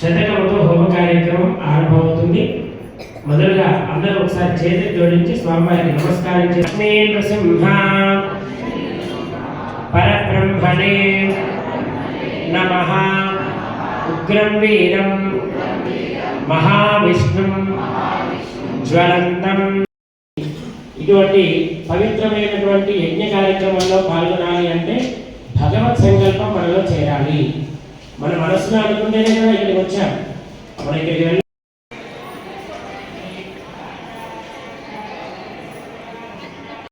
శతకముతో హోమ కార్యక్రమం ఆరంభమవుతుంది. మొదలుగా అందరూ ఒకసారి చేతులు జోడించి స్వామివారికి నమస్కారం లక్ష్మీ నృసింహ పరబ్రహ్మణే నమ ఉగ్రం వీరం మహావిష్ణుం జ్వలంతం. ఇటువంటి పవిత్రమైనటువంటి యజ్ఞ కార్యక్రమంలో పాల్గొనాలి అంటే భగవత్ సంకల్పం మనలో చేరాలి. మన మనసులో అనుకుంటేనే కదా ఇక్కడికి వచ్చాం. మన ఇక్కడికి